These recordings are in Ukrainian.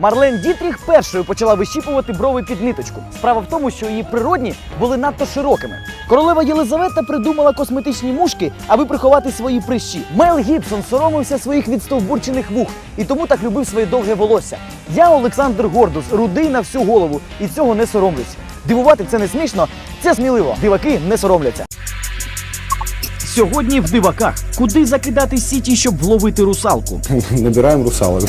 Марлен Дітріх першою почала вищіпувати брови під ниточку. Справа в тому, що її природні були надто широкими. Королева Єлизавета придумала косметичні мушки, аби приховати свої прищі. Мел Гібсон соромився своїх відстовбурчених вух і тому так любив своє довге волосся. Я Олександр Гордус, рудий на всю голову, і цього не соромлюсь. Дивувати це не смішно, це сміливо. Диваки не соромляться. Сьогодні в диваках. Куди закидати сіті, щоб вловити русалку? Набираємо русалок.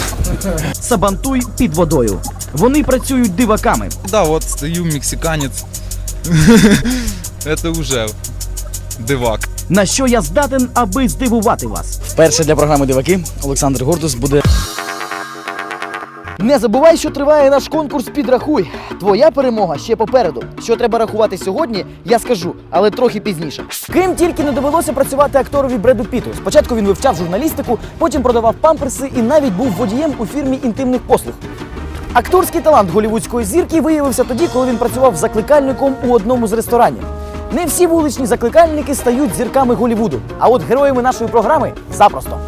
Сабантуй під водою. Вони працюють диваками. Да, от стою, мексиканець. Це вже дивак. На що я здатен, аби здивувати вас? Вперше для програми Диваки Олександр Гордус буде. Не забувай, що триває наш конкурс Підрахуй. Твоя перемога ще попереду. Що треба рахувати сьогодні, я скажу, але трохи пізніше. Ким тільки не довелося працювати акторові Бреду Піту. Спочатку він вивчав журналістику, потім продавав памперси і навіть був водієм у фірмі інтимних послуг. Акторський талант голівудської зірки виявився тоді, коли він працював закликальником у одному з ресторанів. Не всі вуличні закликальники стають зірками Голівуду, а от героями нашої програми запросто.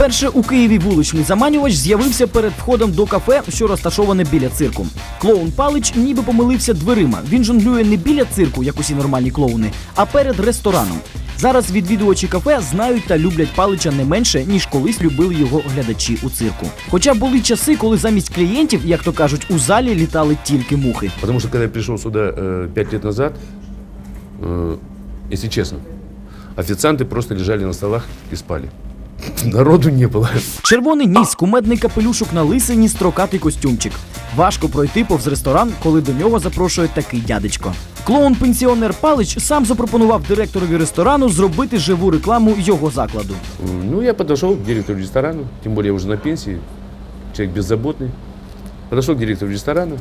Вперше у Києві вуличний заманювач з'явився перед входом до кафе, що розташоване біля цирку. Клоун Палич ніби помилився дверима. Він жонглює не біля цирку, як усі нормальні клоуни, а перед рестораном. Зараз відвідувачі кафе знають та люблять Палича не менше, ніж колись любили його глядачі у цирку. Хоча були часи, коли замість клієнтів, як то кажуть, у залі літали тільки мухи. Потому что когда я пришел сюда э, пять лет назад, э, если честно, официанты просто лежали на столах и спали. Народу не было. Червоний ніс, кумедний капелюшок на лисині, строкатий костюмчик. Важко пройти повз ресторан, коли до нього запрошує такий дядечко. Клоун-пенсіонер Палич сам запропонував директорові ресторану зробити живу рекламу його закладу. М, Ну, я подошел к директору ресторана, тем более я уже на пенсии, человек беззаботный. Подошел к директору ресторана,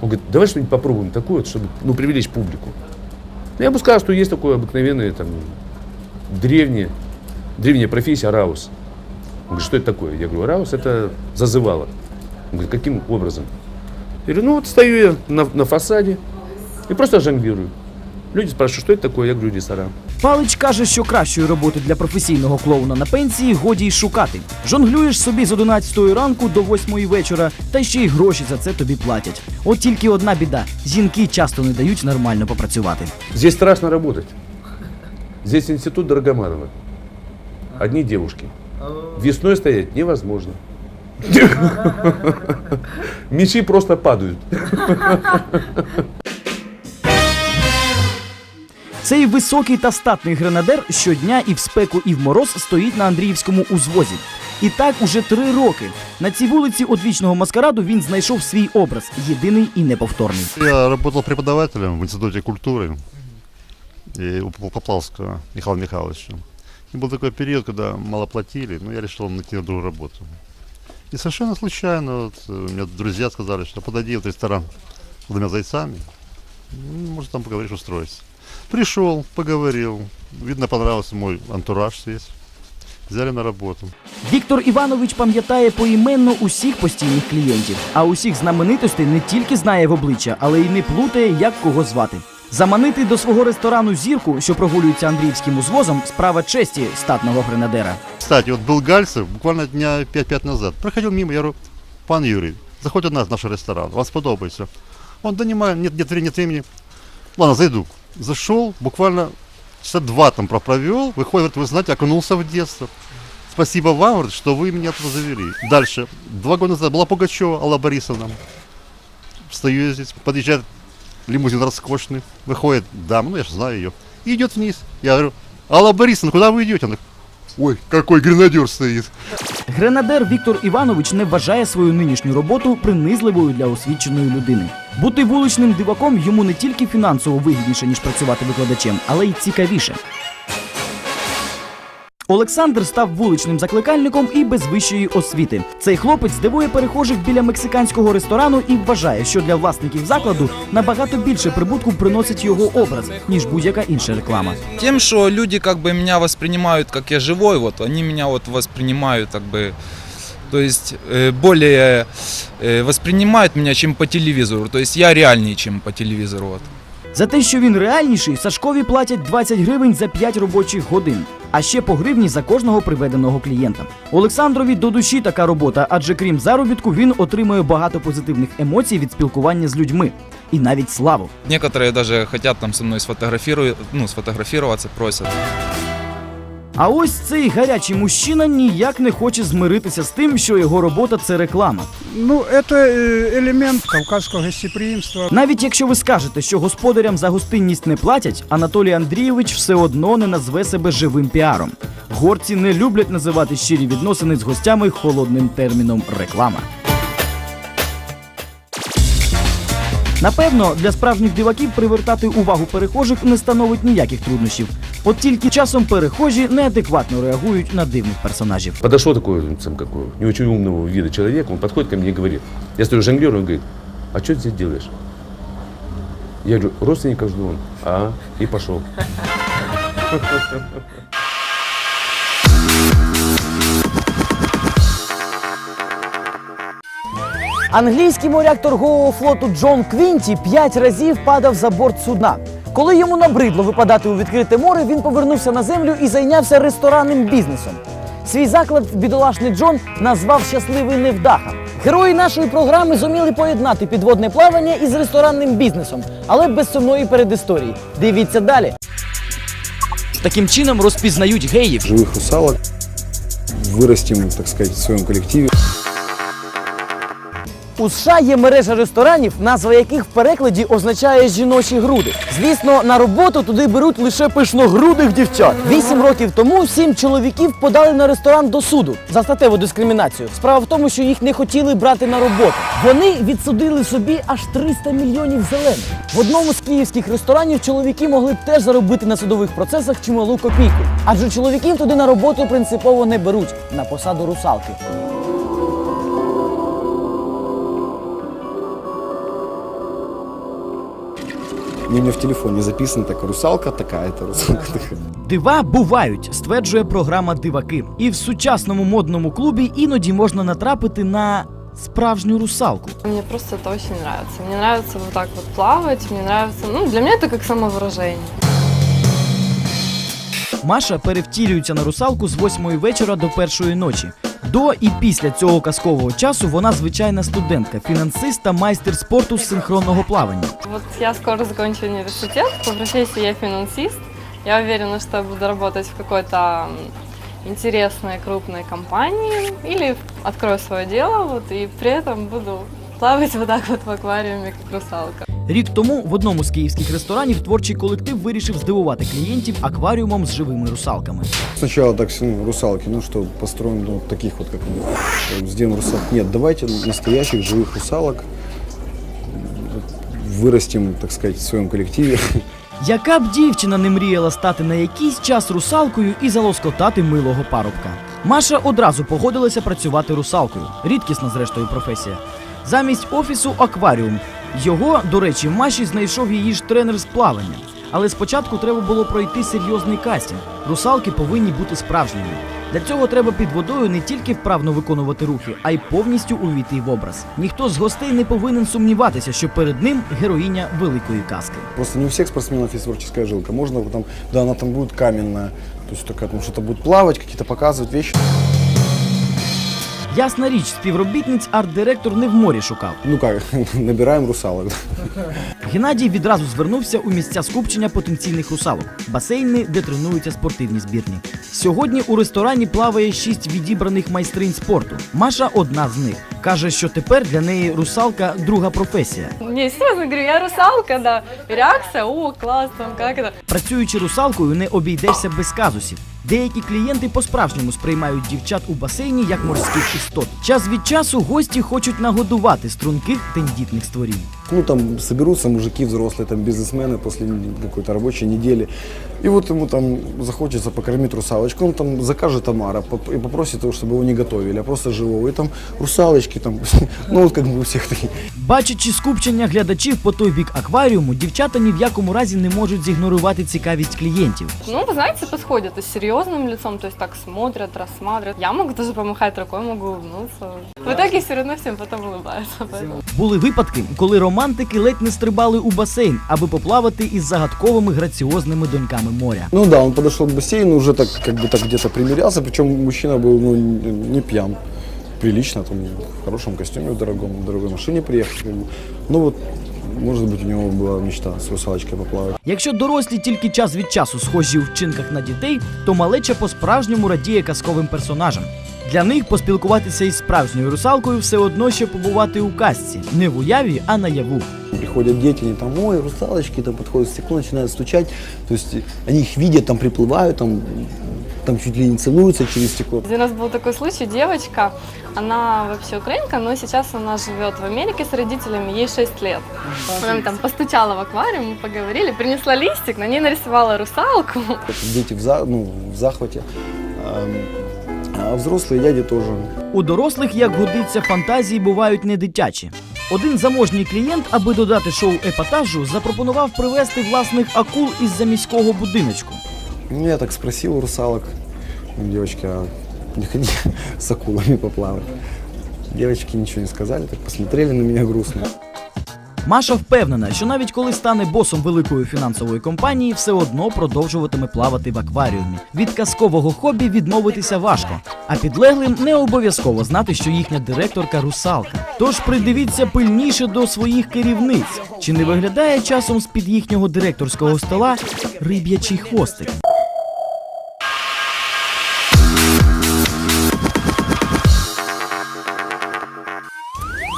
он говорит, давай что-нибудь попробуем такое, вот, чтобы ну, привлечь публику. Ну, я ему сказал, что есть такое обыкновенное, там, древнее, древняя профессия раус. Он говорит, что это такое? Я говорю, раус это зазывало. Он говорит, каким образом? Я говорю, ну вот стою я на, на фасаде и просто жонглирую. Люди спрашивают, что это такое? Я говорю, ресторан. Палич каже, що кращої роботи для професійного клоуна на пенсії годі й шукати. Жонглюєш собі з 11 ранку до 8 вечора, та ще й гроші за це тобі платять. От тільки одна біда: жінки часто не дають нормально попрацювати. Здесь страшно работать. Здесь институт Дорогомарова. Одни девушки. Весной стоять невозможно. Мечи просто падают. Цей високий та статний гренадер щодня і в спеку, і в мороз стоїть на Андріївському узвозі. І так уже три роки. На цій вулиці одвічного маскараду він знайшов свій образ, єдиний і неповторний. Я работал преподавателем в Институте культуры и у Поплавского Михаила Михайловича. Был такой период, когда мало платили, но я решил найти другую работу. И совершенно случайно вот, э, меня друзья сказали, что подойди в ресторан с двумя зайцами, ну, может там поговоришь, устроиться. Пришел, поговорил, видно понравился мой антураж здесь. Взяли на работу. Віктор Іванович пам'ятає поіменно усіх постійних клієнтів, а усіх знаменитостей не тільки знає в обличчя, але й не плутає, як кого звати. Заманити до свого ресторану зірку, що прогулюється Андріївським узвозом, справа честі статного гренадера. Кстати, вот был Гальцев буквально дня 5-5 назад. Проходил мимо, я говорю, пан Юрий, заходит у нас в наш ресторан, вам сподобается. Он, да нема, нет, нет, времени, нет времени. Ладно, зайду. Зашел, буквально часа два там провел, выходит, говорит, вы знаете, окунулся в детство. Спасибо вам, говорит, что вы меня туда завели. Дальше, два года назад была Пугачева Алла Борисовна. Встаю я здесь, подъезжает лимузин роскошный, выходит дама, ну я же знаю ее, и идет вниз. Я говорю, Алла Борисовна, куда вы идете? Она Ой, какой гренадер стоит. Гренадер Віктор Іванович не вважає свою нинішню роботу принизливою для освіченої людини. Бути вуличним диваком йому не тільки фінансово вигідніше, ніж працювати викладачем, але й цікавіше. Олександр став вуличним закликальником і без вищої освіти. Цей хлопець здивує перехожих біля мексиканського ресторану і вважає, що для власників закладу набагато більше прибутку приносить його образ, ніж будь-яка інша реклама. Тем, что люди как бы меня воспринимают как я живой, вот они меня вот воспринимают как бы, то есть э, более э, воспринимают меня, чем по телевизору. То есть я реальнее, чем по телевизору. За те, що він реальніший, Сашкові платять 20 гривень за 5 робочих годин, а ще по гривні за кожного приведеного клієнта. Олександрові до душі така робота, адже крім заробітку, він отримує багато позитивних емоцій від спілкування з людьми і навіть славу. Некоторі навіть хочуть там со мною сфотографировать, ну, сфотографуватися, просят. А ось цей гарячий мужчина ніяк не хоче змиритися з тим, що його робота це реклама. Ну, это э, элемент кавказского гостеприимства. Навіть якщо ви скажете, що господарям за гостинність не платять, Анатолій Андрійович все одно не назве себе живим піаром. Горці не люблять називати щирі відносини з гостями холодним терміном реклама. Напевно, для справжніх диваків привертати увагу перехожих не становить ніяких труднощів. От тільки часом перехожі неадекватно реагують на дивних персонажів. Подошел такой, ну, там, какой, не очень умного вида человек, он подходит ко мне и говорит, я стою жонглер, он говорит, а что ты здесь? Я говорю, родственников жду. А, и пошел. Англійський моряк торгового флоту Джон Квінті п'ять разів падав за борт судна. Коли йому набридло випадати у відкрите море, він повернувся на землю і зайнявся ресторанним бізнесом. Свій заклад бідолашний Джон назвав щасливий невдаха. Герої нашої програми зуміли поєднати підводне плавання із ресторанним бізнесом, але без сумної передісторії. Дивіться далі. Таким чином розпізнають геїв. живых русалок, вырастим, так сказать, в своем коллективе. У США є мережа ресторанів, назва яких в перекладі означає жіночі груди. Звісно, на роботу туди беруть лише пишногрудих дівчат. Вісім років тому сім чоловіків подали на ресторан до суду за статеву дискримінацію. Справа в тому, що їх не хотіли брати на роботу. Вони відсудили собі аж 300 мільйонів зелених. В одному з київських ресторанів чоловіки могли б теж заробити на судових процесах чималу копійку. Адже чоловіків туди на роботу принципово не беруть на посаду русалки. И у меня в телефоне записано так, русалка такая-то, русалка такая. Дива бувають, стверджує програма Диваки. І в сучасному модному клубі іноді можна натрапити на справжню русалку. Мне просто это очень нравится. Мне нравится вот так вот плавать, мне нравится, ну, для меня это как самовыражение. Маша перевтілюється на русалку з восьмої вечора до першої ночі. До і після цього казкового часу вона звичайна студентка, фінансист та майстер спорту з синхронного плавання. Вот я скоро закончу университет, по профессии я финансист. Я уверена, что я буду работать в какой-то интересной крупной компании или открою свое дело, вот, и при этом буду плавать вот так вот в аквариуме, как русалка. Рік тому в одному з київських ресторанів творчий колектив вирішив здивувати клієнтів акваріумом з живими русалками. Сначала так, ну, русалки, ну что, построим ну, таких вот, как мы, э, сделаем русалок. Нет, давайте настоящих живых русалок, вырастим, так сказать, в своем коллективе. Яка б дівчина не мріяла стати на якийсь час русалкою і залоскотати милого парубка? Маша одразу погодилася працювати русалкою. Рідкісна, зрештою, професія. Замість офісу акваріум. його, до речі, в Маші знайшов її ж тренер з плавання. Але спочатку треба було пройти серйозний кастинг. Русалки повинні бути справжніми. Для цього треба під водою не тільки вправно виконувати рухи, а й повністю увійти в образ. Ніхто з гостей не повинен сумніватися, що перед ним героїня великої казки. Просто не у всех спортсменов есть творческая жилка. Можно там, да, она там будет каменная, то есть такая, там что-то будет плавать, какие-то показывать вещи. Ясна річ, співробітниць арт-директор не в морі шукав. Ну как, набираем русалок. Геннадій відразу звернувся у місця скупчення потенційних русалок, басейни, де тренуються спортивні збірні. Сьогодні у ресторані плаває шість відібраних майстринь спорту. Маша одна з них. Каже, що тепер для неї русалка друга професія. Не, серьезно говорю, я русалка, да. И реакция, о, класс, там, как это. Працюючи русалкою, не обійдешся без казусів. Деякі клієнти по-справжньому сприймають дівчат у басейні як морських істот. Час від часу гості хочуть нагодувати струнких тендітних створінь. Ну, там соберутся мужики взрослые, там бизнесмены после какой-то рабочей недели. И вот ему там захочется покормить русалочку, он там закажет Тамара поп- и попросит его, чтобы его не готовили, а просто живого. И там русалочки, там, ну вот как бы у всех такие. Бачачи скупчення глядачів по той бік акваріуму, дівчата ні в якому разі не можуть зігнорувати цікавість клієнтів. Ну, вы знаете, подходят и с серьезным лицом, то есть так смотрят, рассматривают. Я могу даже помахать рукой, могу улыбнуться. В итоге все равно всем потом улыбаются. поэтому. Були випадки, коли романтики ледь не стрибали у басейн, аби поплавати із загадковими граціозними доньками моря. Ну да, он подошел к бассейну, уже так как бы так где-то примерялся, причем мужчина был ну, не пьян. Прилично, там, в хорошем костюме, в дорогом, в дорогой машине приехал. как бы. Ну вот, может быть, у него была мечта с русалочкой поплавать. Якщо дорослі тільки час від часу схожі у вчинках на дітей, то малеча по-справжньому радіє казковим персонажам. Для них поспілкуватися із справжньою русалкою все одно, що побувати у казці, не в уяві, а наяву. Приходят дети, они там, ой, русалочки, там подходят к стеклу, начинают стучать. То есть они их видят, там приплывают, там, там чуть ли не целуются через стекло. Один раз был такой случай, девочка, она вообще украинка, но сейчас она живет в Америке с родителями, ей 6 лет. Она мне там постучала в аквариум, мы поговорили, принесла листик, на ней нарисовала русалку. Дети в, за, ну, в захвате, а, а взрослые дяди тоже. У дорослих, як годиться, фантазії бувають не дитячі. Один заможній клієнт, аби додати шоу епатажу, запропонував привезти власних акул із заміського будиночку. Ну, я так спросил у русалок, «Ну, девочки, а не ходи с акулами поплавать. Девочки ничего не сказали, так посмотрели на меня грустно. Маша впевнена, що навіть коли стане босом великої фінансової компанії, все одно продовжуватиме плавати в акваріумі. Від казкового хобі відмовитися важко, а підлеглим не обов'язково знати, що їхня директорка русалка. Тож придивіться пильніше до своїх керівниць. Чи не виглядає часом з-під їхнього директорського стола риб'ячий хвостик?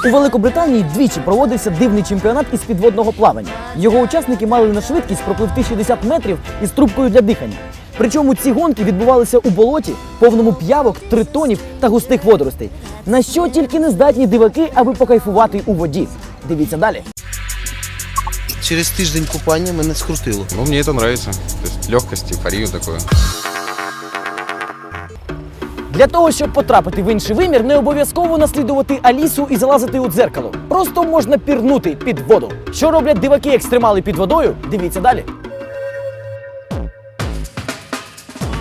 У Великобританії двічі проводився дивний чемпіонат із підводного плавання. Його учасники мали на швидкість пропливти 60 метрів із трубкою для дихання. Причому ці гонки відбувалися у болоті, повному п'явок, тритонів та густих водоростей. На що тільки не здатні диваки, аби покайфувати у воді. Дивіться далі. Через тиждень купання мене скрутило. Ну, мне это нравится. То есть легкость, эйфорию такое. Для того, щоб потрапити в інший вимір, не обов'язково наслідувати Алісу і залазити у дзеркало. Просто можна пірнути під воду. Що роблять диваки-екстремали під водою? Дивіться далі.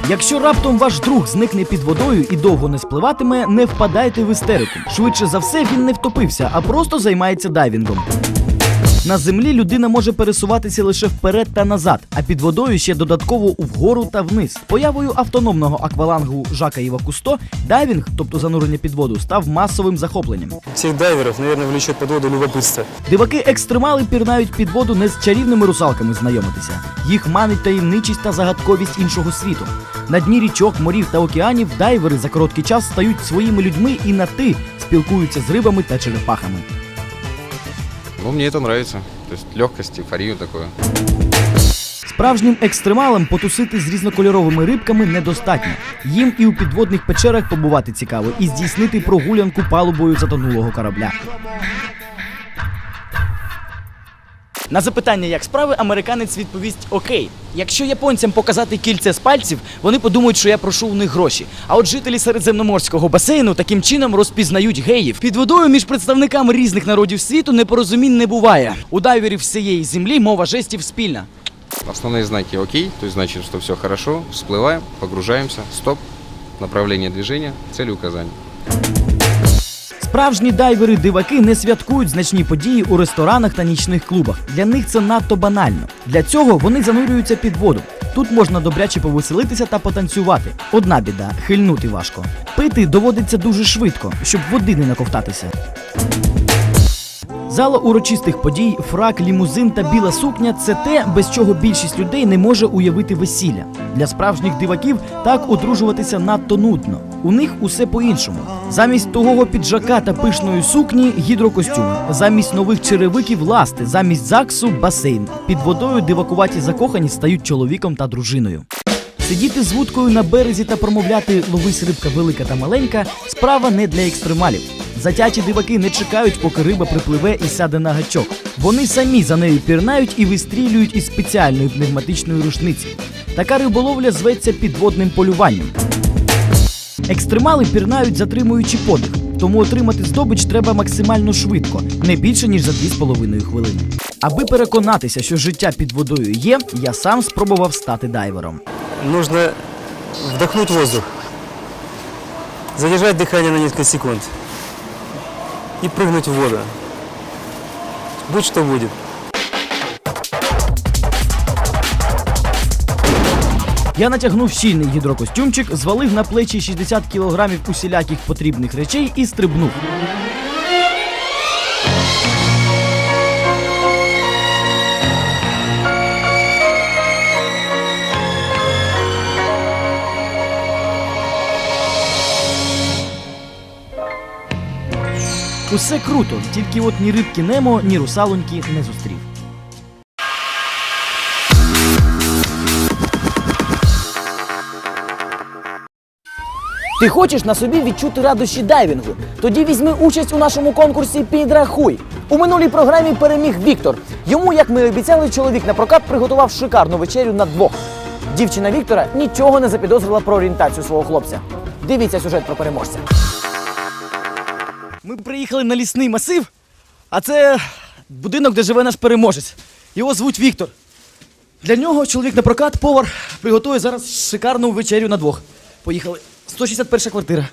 Якщо раптом ваш друг зникне під водою і довго не спливатиме, не впадайте в істерику. Швидше за все, він не втопився, а просто займається дайвінгом. На землі людина може пересуватися лише вперед та назад, а під водою ще додатково вгору та вниз. Появою автономного аквалангу Жака Іва Кусто дайвінг, тобто занурення під воду, став масовим захопленням. Всех дайверов, наверное, влечет под воду любопытство. Диваки-екстремали пірнають під воду не з чарівними русалками знайомитися. Їх манить таємничість та загадковість іншого світу. На дні річок, морів та океанів дайвери за короткий час стають своїми людьми і на ти спілкуються з рибами та черепахами. Ну, мне это нравится. То есть легкость, эйфорию такое. Справжнім екстремалам потусити з різнокольоровими рибками недостатньо. Їм і у підводних печерах побувати цікаво, і здійснити прогулянку палубою затонулого корабля. На запитання, як справи, американець відповість окей. Якщо японцям показати кільце з пальців, вони подумають, що я прошу у них гроші. А от жителі середземноморського басейну таким чином розпізнають геїв. Під водою між представниками різних народів світу непорозумінь не буває. У дайверів всієї землі мова жестів спільна. Основные знаки окей, то есть значит, что все хорошо. Всплываем, погружаемся, стоп, направление движения, цели указания. Справжні дайвери-диваки не святкують значні події у ресторанах та нічних клубах. Для них це надто банально. Для цього вони занурюються під воду. Тут можна добряче повеселитися та потанцювати. Одна біда хильнути важко. Пити доводиться дуже швидко, щоб води не наковтатися. Зала урочистих подій, фрак, лімузин та біла сукня це те, без чого більшість людей не може уявити весілля. Для справжніх диваків так одружуватися надто нудно. У них усе по-іншому. Замість тугого піджака та пишної сукні гідрокостюми, замість нових черевиків ласти, замість ЗАГСу басейн. Під водою дивакуваті закохані стають чоловіком та дружиною. Сидіти з вудкою на березі та промовляти ловись рибка велика та маленька справа не для екстремалів. Затяті диваки не чекають, поки риба припливе і сяде на гачок. Вони самі за нею пірнають і вистрілюють із спеціальної пневматичної рушниці. Така риболовля зветься підводним полюванням. Екстремали пірнають, затримуючи подих, тому отримати здобич треба максимально швидко, не більше ніж за 2,5 хвилини. Аби переконатися, що життя під водою є, я сам спробував стати дайвером. Нужно вдохнуть воздух, задержать дыхание на несколько секунд и прыгнуть в воду. Будь что будет. Я натягнув щільний гідрокостюмчик, звалив на плечі 60 кілограмів усіляких потрібних речей і стрибнув. Усе круто, тільки от ні рибки Немо, ні русалоньки не зустрів. Ти хочеш на собі відчути радощі дайвінгу? Тоді візьми участь у нашому конкурсі Підрахуй. У минулій програмі переміг Віктор. Йому, як ми і обіцяли, чоловік на прокат приготував шикарну вечерю на двох. Дівчина Віктора нічого не запідозрила про орієнтацію свого хлопця. Дивіться сюжет про переможця. Ми приїхали на лісний масив, а це будинок, де живе наш переможець. Його звуть Віктор. Для нього чоловік на прокат, повар, приготує зараз шикарну вечерю на двох. Поїхали. 161 квартира.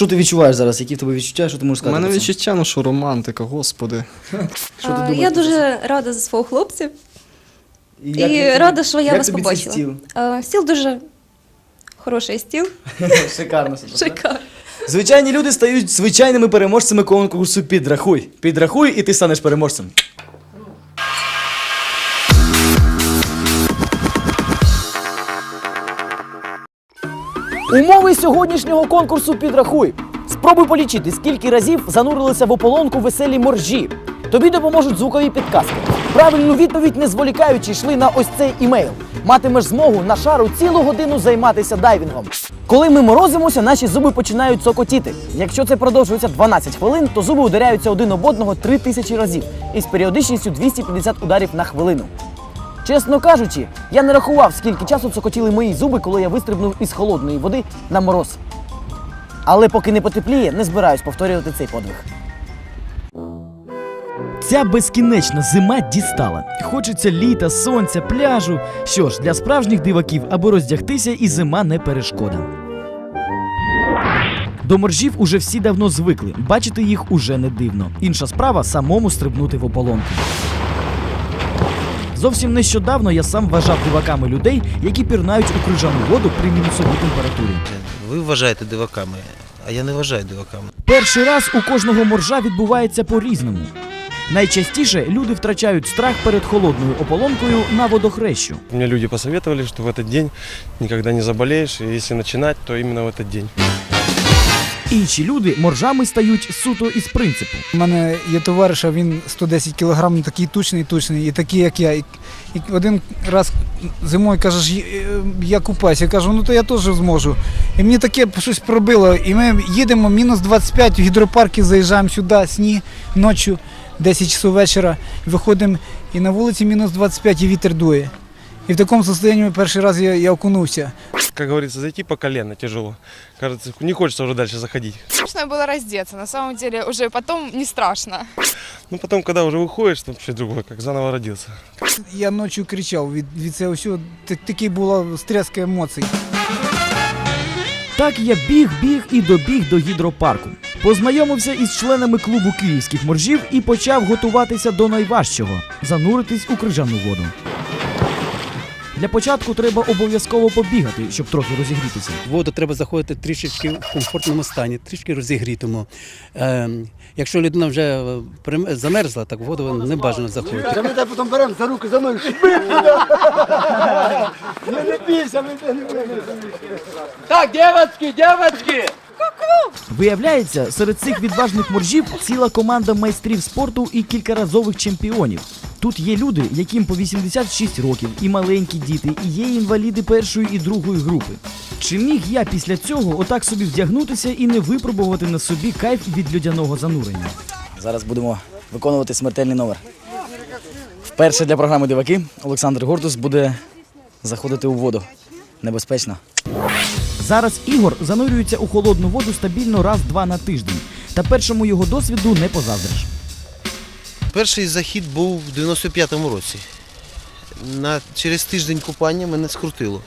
Що ти відчуваєш зараз? Які в тебе відчуття? Що ти можеш У сказати? мене про це? відчуття, ну що романтика, господи. Що ти А, думаєш Я про це? дуже рада за свого хлопця І і як тобі- рада, що я як вас тобі цей побачила. стіл? А, Стіл дуже хороший стіл. Шикарно. все, правда? Шикарно. Звичайні люди стають звичайними переможцями конкурсу Підрахуй. Підрахуй, і ти станеш переможцем. Умови сьогоднішнього конкурсу підрахуй. Спробуй полічити, скільки разів занурилися в ополонку веселі моржі. Тобі допоможуть звукові підказки. Правильну відповідь, не зволікаючи, йшли на ось цей імейл. Матимеш змогу на шару цілу годину займатися дайвінгом. Коли ми морозимося, наші зуби починають цокотіти. Якщо це продовжується 12 хвилин, то зуби ударяються один об одного 3000 разів із періодичністю 250 ударів на хвилину. Чесно кажучи, я не рахував, скільки часу цокотіли мої зуби, коли я вистрибнув із холодної води на мороз. Але поки не потепліє, не збираюсь повторювати цей подвиг. Ця безкінечна зима дістала. Хочеться літа, сонця, пляжу. Що ж, для справжніх диваків, аби роздягтися, і зима не перешкода. До моржів уже всі давно звикли. Бачити їх уже не дивно. Інша справа самому стрибнути в ополонку. Зовсім нещодавно я сам вважав диваками людей, які пірнають у крижану воду при мінусовій температурі. Ви вважаєте диваками, а я не вважаю диваками. Перший раз у кожного моржа відбувається по-різному. Найчастіше люди втрачають страх перед холодною ополонкою на водохрещу. Мне люди посоветовали, что в этот день никогда не заболеешь, и если начинать, то именно в этот день. Інші люди моржами стають суто із принципу. У мене є товариш, а він 110 кг, ну, такий тучний, тучний, і такий, як я. І, один раз зимою каже, «Е, я купаюсь. Я кажу, ну то я теж зможу. І мені таке щось пробило. І ми їдемо мінус 25 в гідропарки, заїжджаємо сюди, сніг ночі, 10 часов вечора, виходимо і на вулиці мінус 25 і вітер дує. І в такому стані перший раз я, я окунувся. Как говорится, зайти по колено тяжело. Кажется, не хочется уже дальше заходить. Страшно было раздеться, на самом деле уже потом не страшно. Ну потом, когда уже выходишь, там вообще другое, как заново родился. Я ночі кричав від, від цього всього. Так- Такий була стряска емоцій. Так я біг, біг і добіг до гідропарку. Познайомився із членами клубу київських моржів і почав готуватися до найважчого зануритись у крижану воду. Для початку треба обов'язково побігати, щоб трохи розігрітися. Воду треба заходити трішечки в комфортному стані, трішки розігрітому. Е, якщо людина вже е, прим- замерзла, так в воду не бажано заходити. Ми тебе потім беремо за руки за мною. Не бійся, ми Так, девочки, девочки! Виявляється, серед цих відважних моржів ціла команда майстрів спорту і кількаразових чемпіонів. Тут є люди, яким по 86 років, і маленькі діти, і є інваліди першої і другої групи. Чи міг я після цього отак собі вдягнутися і не випробувати на собі кайф від людяного занурення? Зараз будемо виконувати смертельний номер. Вперше для програми Диваки Олександр Гордус буде заходити у воду. Небезпечно. Зараз Ігор занурюється у холодну воду стабільно раз-два на тиждень. Та першому його досвіду не позаздриш. Перший захід був в 95-му році. На, через тиждень купання мене скрутило.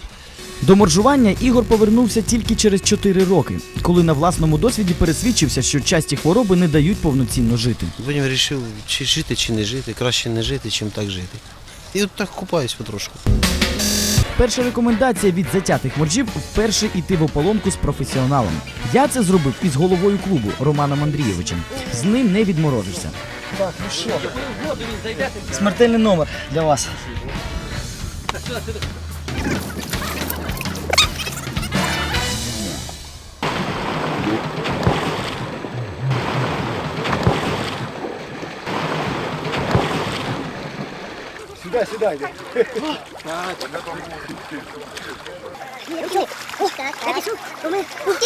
До моржування Ігор повернувся тільки через 4 роки, коли на власному досвіді пересвідчився, що часті хвороби не дають повноцінно жити. Потім вирішив, чи жити, чи не жити. Краще не жити, чим так жити. І от так купаюсь потрошку. Перша рекомендація від затятих моржів вперше йти в ополонку з професіоналом. Я це зробив із головою клубу Романом Андрійовичем. З ним не відморозишся. Так, ну що? Смертельний номер для вас. Сюди, сюди.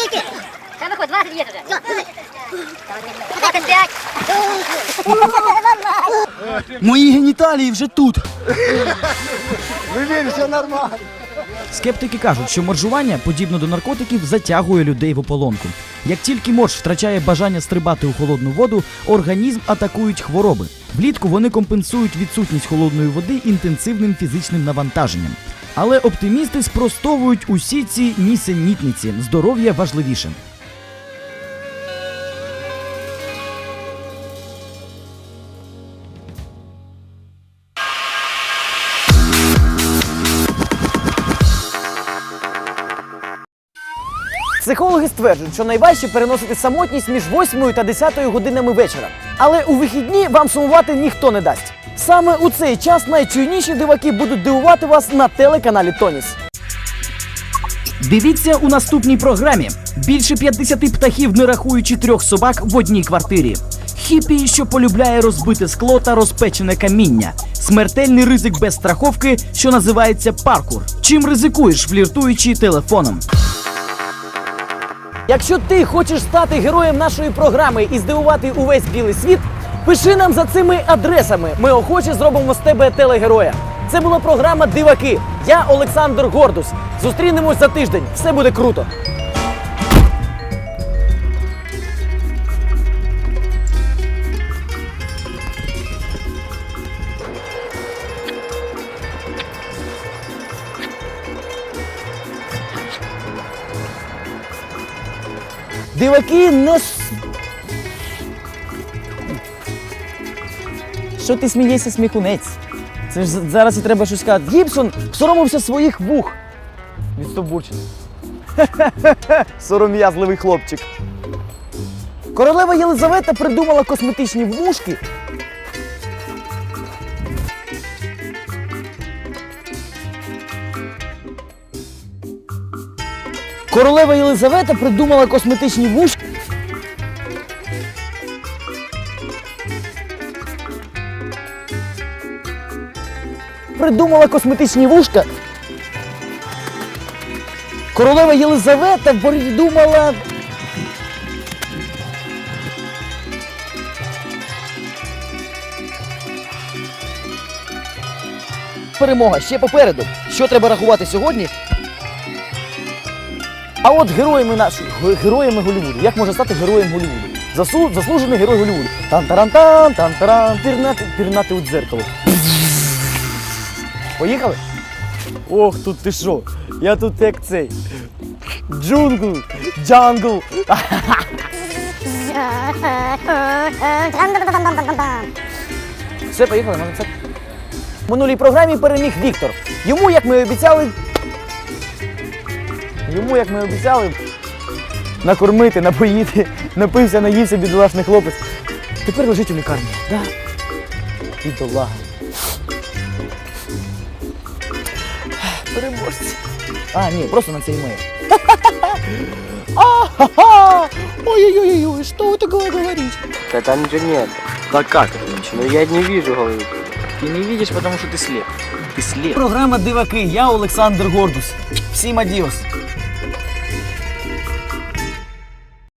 йди. Там выходит 20 лет уже. Мої геніталії вже тут. Ви вірите, все нормально. Скептики кажуть, що моржування, подібно до наркотиків, затягує людей в ополонку. Як тільки морж втрачає бажання стрибати у холодну воду, організм атакують хвороби. Влітку вони компенсують відсутність холодної води інтенсивним фізичним навантаженням. Але оптимісти спростовують усі ці нісенітниці. Здоров'я важливіше. Психологи стверджують, що найважче переносити самотність між 8 та 10 годинами вечора. Але у вихідні вам сумувати ніхто не дасть. Саме у цей час найчуйніші диваки будуть дивувати вас на телеканалі Тоніс. Дивіться у наступній програмі: більше 50 птахів, не рахуючи трьох собак в одній квартирі. Хіпі, що полюбляє розбите скло та розпечене каміння. Смертельний ризик без страховки, що називається паркур. Чим ризикуєш, фліртуючи телефоном? Якщо ти хочеш стати героєм нашої програми і здивувати увесь білий світ, пиши нам за цими адресами. Ми охоче зробимо з тебе телегероя. Це була програма Диваки. Я Олександр Гордус. Зустрінемось за тиждень. Все буде круто. Диваки не. Що ти смієшся, сміхунець? Це ж зараз і треба щось сказати. Гібсон соромився своїх вух. Відстовбурчений. Сором'язливий хлопчик. Королева Єлизавета придумала косметичні вушки. Королева Єлизавета придумала косметичні вушки. Придумала косметичні вушка. Королева Єлизавета придумала. Перемога ще попереду. Що треба рахувати сьогодні? А от героями нашої, героями Голлівуду. Як можна стати героєм Голлівуду? Засу, заслужений герой Голлівуду. Тан-таран-тан, тан-таран, пірнати, пірнати у дзеркало. Поїхали? Ох, тут ти що? Я тут як цей. Джунгл, джангл. Все, поїхали, можна це. В минулій програмі переміг Віктор. Йому, як ми обіцяли. Йому, як ми і обіцяли, накормити, напоїти, напився, наївся бідолашний хлопець. Тепер лежить у лікарні. Да? Бідолага. Переможці. А, ні, просто на цей мир. А-ха-ха! Ой-ой-ой, что вы такое говорите? Да там ничего нет. Да как это ничего? Ну я не вижу, говорю. Ты не видишь, потому что ты слеп. Ты слеп. Програма Диваки. Я Олександр Гордус. Всім адіос.